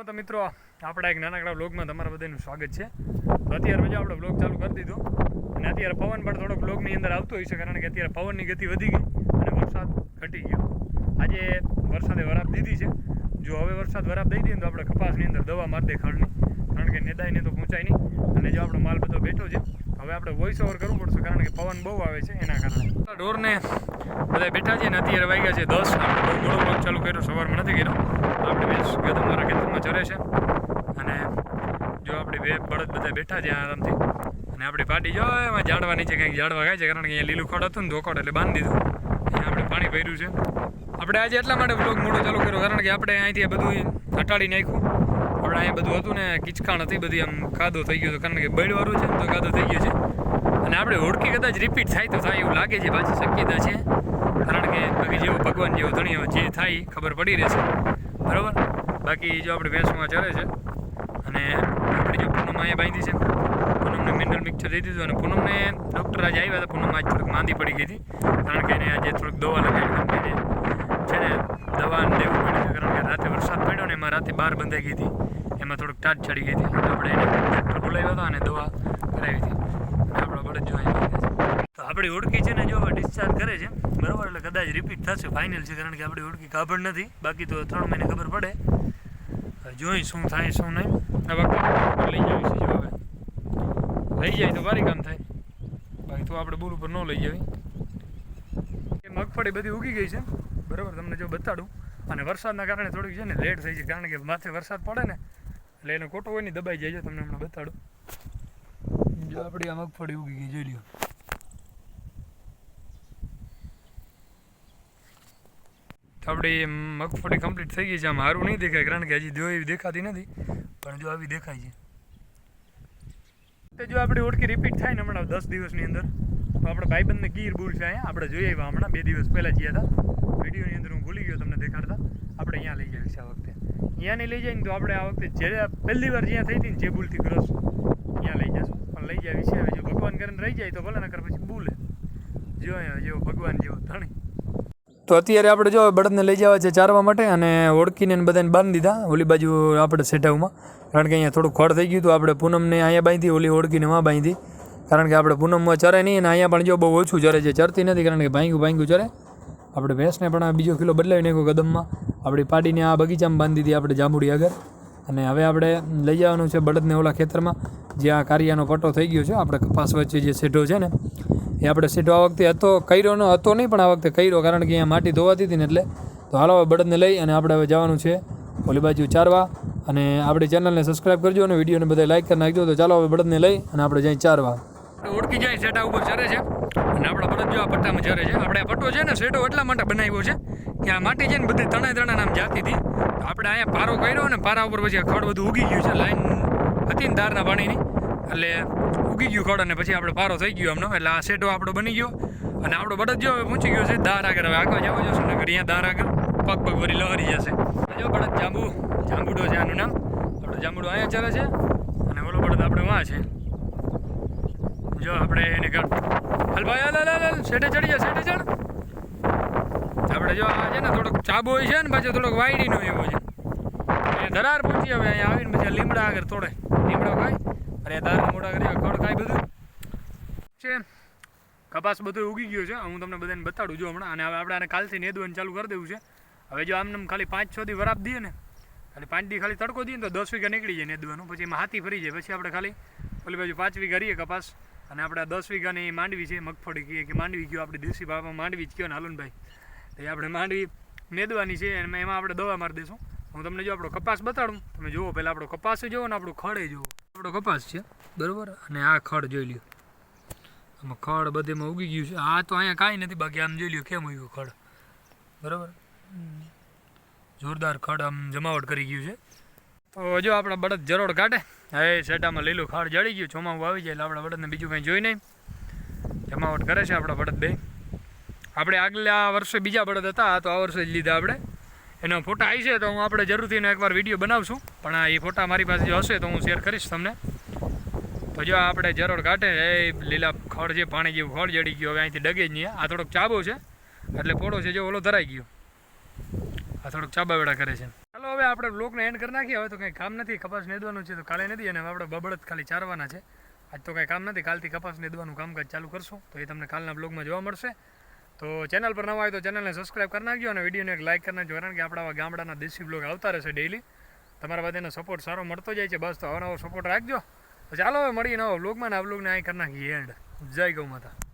નમસ્કાર તો મિત્રો, આપણા એક નાનકડા બ્લોગમાં તમારા બધાનું સ્વાગત છે. તો અત્યારે મજા આપણે બ્લોગ ચાલુ કરી દીધો. અને અત્યારે પવન પણ થોડોક બ્લોગની અંદર આવતો હોય છે, કારણ કે અત્યારે પવનની ગતિ વધી ગઈ અને વરસાદ ઘટી ગયો. આજે વરસાદે વરાપ દીધી છે. જો હવે વરસાદ વરાપ દઈ દઈએ તો આપણે કપાસની અંદર દવા મારી દે ખાંડની. કારણ કે નેદાઈને તો પહોંચાય નહીં. અને જો આપણો માલ બધો બેઠો છે, હવે આપણે વોઇસ ઓવર કરવું પડશે, કારણ કે પવન બહુ આવે છે એના કારણે. ઢોરને બધા બેઠા છે ને અત્યારે વાગ્યા છે દસ. આપણે બહુ મોડો ચાલુ કર્યો, સવારમાં નથી કર્યો. આપણે બે ગદમ મારા ખેતરમાં ચરે છે. અને જો આપણી બે બળદ બધા બેઠા છે આરામથી. અને આપણી પાટી જો એમાં ઝાડવા નીચે કંઈક ઝાડવા ખાય છે, કારણ કે અહીંયા લીલું ખડ હતું ને ધોકડ એટલે બાંધી દીધું. અહીંયા આપણે પાણી ભર્યું છે. આપણે આજે એટલા માટે બ્લોગ મોટો ચાલુ કર્યો, કારણ કે આપણે અહીંથી બધું હટાડી નાખ્યું. આપણે અહીંયા બધું હતું ને, કિચકાણ હતી, બધી આમ કાદો થઈ ગયો હતો, કારણ કે બળવાળું છે તો કાદો થઈ ગયો છે. અને આપણે હોડકી કદાચ રિપીટ થાય તો થાય એવું લાગે છે, પાછી શક્યતા છે. કારણ કે બાકી જેવો ભગવાન જેવો ધણીઓ જે થાય ખબર પડી રહેશે. બરાબર? બાકી જો આપણે ભેંસમાં ચરે છે, અને આપણી જો પૂનમ અહીંયા બાંધી છે, પૂનમને મિનરલ મિક્સર દઈ દીધું અને પૂનમને ડૉક્ટર આજે આવ્યા હતા પૂનમ આજ થોડીક માંદી પડી ગઈ હતી, કારણ કે એને આજે થોડીક દવા લગાવી છે ને દવા દેવું પડ્યું છે, કારણ કે રાતે વરસાદ પડ્યો ને એમાં રાતે બહાર બંધાઈ ગઈ હતી, એમાં થોડુંક ટાટ ચડી ગઈ હતી. આપણે એને ડૉક્ટર બોલાવ્યો હતો અને દવા કરાવી હતી અને આપણો બળદ જો અહીંયા બાંધ્યા છે તો આપણી ઓળખી છે ને જો ડિસ્ચાર્જ કરે છે, બરાબર? એટલે કદાચ રિપીટ થશે ફાઇનલ છે, કારણ કે આપણી ઓળખી કાભડ નથી. બાકી તો ત્રણ મહિને ખબર પડે. જોઈ શું થાય, શું નહીં. હવે લઈ જવી છે હવે. લઈ જાય તો ભારી કામ થાય. બાકી તો આપણે બોર ઉપર ન લઈ જવી. એ મગફળી બધી ઉગી ગઈ છે. બરાબર? તમને જો બતાડું. અને વરસાદના કારણે થોડીક છે ને લેટ થઈ છે, કારણ કે માથે વરસાદ પડે ને, એટલે એનો કોટો હોય ને દબાઈ જાય છે, તમને હમણાં બતાડું. જો આપણી આ મગફળી ઉગી ગઈ, જોઈ લ્યો. આપણી મગફળી કમ્પ્લીટ થઈ ગઈ છે. આમ સારું નહીં દેખાય, કારણ કે હજી દેવ એવી દેખાતી નથી. પણ જો આવી દેખાય છે. તો જો આપણી ઓળખી રિપીટ થાય ને હમણાં દસ દિવસની અંદર. તો આપણે ભાઈબંધને ગીર બુલ છે અહીંયા. આપણે જોઈ આવ્યા હમણાં. બે દિવસ પહેલાં ગયા હતા. વિડીયોની અંદર હું ભૂલી ગયો તમને દેખાડતા. આપણે અહીંયા લઈ જઈશ આ વખતે. અહીંયા નહીં લઈ જાય ને તો આપણે આ વખતે જે પહેલી વાર જ્યાં થઈ હતી ને જે ભૂલથી ક્રોસ ત્યાં લઈ જશું. પણ લઈ જાય છે. હવે જો ભગવાન કરીને રહી જાય તો ભલે કરે પછી ભૂલે જો અહીંયા જેવો ભગવાન જેવો ધણી. તો અત્યારે આપણે જો બળદને લઈ જવા છે ચારવા માટે અને ઓળખીને બધાને બાંધી દીધા ઓલી બાજુ આપણે સેટાવમાં કારણ કે અહીંયા થોડું ખોડ થઈ ગયું હતું, આપણે પૂનમને અહીંયા બાંધી, ઓલી ઓળખીને માં બાંધી. કારણ કે આપણે પૂનમમાં ચરે નહીં અને અહીંયા પણ જો બહુ ઓછું ચરે છે, ચરતી નથી, કારણ કે ભાંગ્યું ભાંગ્યું ચરે. આપણે ભેંસને પણ આ બીજો કિલો બદલાવી નાખ્યો કદમમાં. આપણી પાડીને આ બગીચામાં બાંધી દીધી આપણે જાંબુડી આગળ. અને હવે આપણે લઈ જવાનું છે બળદને ઓલા ખેતરમાં જે આ કારિયાનો પટ્ટો થઈ ગયો છે, આપણે કપાસ વચ્ચે જે સેઢો છે ને એ આપણે સીટો આ વખતે હતો, કર્યો ન હતો નહીં, પણ આ વખતે કર્યો, કારણ કે અહીંયા માટી ધોવાતી હતી ને એટલે. તો હાલો હવે બળદને લઈ અને આપણે હવે જવાનું છે ઓલી બાજુ ચારવા. અને આપણી ચેનલને સબસ્ક્રાઈબ કરજો અને વિડીયોને બધા લાઈક કરી નાખજો. તો ચાલો હવે બળદને લઈ અને આપણે જઈ ચારવા. ઓળખી જાય સેટા ઉપર ચરે છે. અને આપણા બળદ જો આ પટ્ટામાં ચરે છે. આપણે પટ્ટો છે ને સેટો એટલા માટે બનાવ્યો છે કે આ માટી છે ને બધી ત્રણે ત્રણે નામ જાતી હતી. આપણે અહીંયા પારો કર્યો અને પારા ઉપર પછી ખડ બધું ઉગી ગયું છે. લાઈન હતી ને ધારના પાણીની. એટલે ઉગી ગયું ખડ અને પછી આપણે પારો થઈ ગયો એમનો. એટલે આ સેટો આપણો બની ગયો. અને આપણો બળદ જો હવે ગયો છે દાર આગળ. હવે આગળ જવા જશે ને અહીંયા દાર આગળ. પગ પગ વળી લહરી જશે. જો બળદ જાંબુ, જાંબુડો છે આનું નામ. આપણો જાંબુડો અહીંયા ચાલે છે. અને ઓલો બળદ આપણે વાં છે. જો આપણે એને ઘર. હાલ ભાઈ, હાલ હાલ હાલ. સેટે ચડી જાય સેટે ચડ. આપણે જો આ છે ને થોડોક ચાબો હોય છે ને પાછો થોડોક વાયડીનો એવો છે. દરાર પહોંચી હવે અહીંયા આવીને પછી લીમડા આગળ તોડે. લીમડો ખાય. અને દાર મોટા કરી ખડ કાંઈ બધું. છે. કપાસ બધું ઉગી ગયો છે. હું તમને બધાને બતાડું જો હમણાં. અને હવે આપણે આને કાલથી નેદવાનું ચાલુ કરી દેવું છે. હવે જો આમને ખાલી પાંચ, છ દી વરાપ દઈએ ને, ખાલી પાંચ દી ખાલી તડકો દઈએ ને તો દસ વીઘા નીકળી જાય નેદવાનું. પછી એમાં હાથી ફરી જાય. પછી આપણે ખાલી ઓલી બાજુ પાંચ વીઘા રહીએ કપાસ. અને આપણે દસ વીઘાની માંડવી છે, મગફળી કહીએ કે માંડવી કયો, આપણે દેશી ભાવમાં માંડવી જ કયો ને હાલુનભાઈ. તો એ આપણે માંડવી નેદવાની છે અને એમાં આપણે દવા મારી દઈશું. હું તમને જો આપણો કપાસ બતાડું. તમે જુઓ, પહેલાં આપણો કપાસ જુઓ ને આપણું ખડે જુઓ આપણો કપાસ છે, બરાબર? અને આ ખડ જોઈ લ્યો. આમાં ખડ બધેમાં ઉગી ગયું છે. આ તો અહીંયા કાંઈ નથી, બાકી આમ જોઈ લ્યો કેમ ઉગ્યું ખડ. બરાબર? જોરદાર ખડ આમ જમાવટ કરી ગયું છે. તો જો આપણા બળદ જરોડ કાઢે. હવે સેટામાં લીલું ખાડ જળી ગયું ચોમાવું આવી જાય એટલે આપણા બળદને બીજું કંઈ જોઈ નહીં. જમાવટ કરે છે આપણા બળદ બે. આપણે આગલા વર્ષે બીજા બળદ હતા, આ તો આ વર્ષે જ લીધા આપણે. એનો ફોટા આવી છે તો હું આપણે જરૂરથી એકવાર વીડિયો બનાવશું. પણ એ ફોટા મારી પાસે જો હશે તો હું શેર કરીશ તમને. તો જો આપણે જરોડ કાઢે એ લીલા ખડ જે પાણી જેવું ખડ જડી ગયો, હવે અહીંથી ડગે જ નહીં. આ થોડોક ચાબો છે, એટલે પોળો છે જો ઓલો ધરાઈ ગયો. આ થોડોક ચાબાવેડા કરે છે. ચાલો હવે આપણે બ્લોકને એન્ડ કરી નાખીએ. હવે તો કંઈ કામ નથી, કપાસ નેદવાનું છે તો કાલે નથી અને આપણે બબડત ખાલી ચારવાના છે. આજ તો કંઈ કામ નથી, કાલથી કપાસ નેદવાનું કામકાજ ચાલુ કરશું. તો એ તમને કાલના બ્લોગમાં જોવા મળશે. તો ચેનલ પર નવા હોય તો ચેનલને સબસ્ક્રાઈબ કરી નાખજો અને વિડીયોને એક લાઇક કરી નાખજો, કારણ કે આપણા ગામડાના દેશી બ્લોગ આવતા રહેશે ડેઈલી તમારા બધાનો સપોર્ટ સારો મળતો જાય છે. બસ તો અવનવો સપોર્ટ રાખજો. તો ચાલો હવે મળીએ નવો બ્લોગમાં ને આ બ્લોગને અહીં કરી નાખીએ એન્ડ જય ગૌ માતા.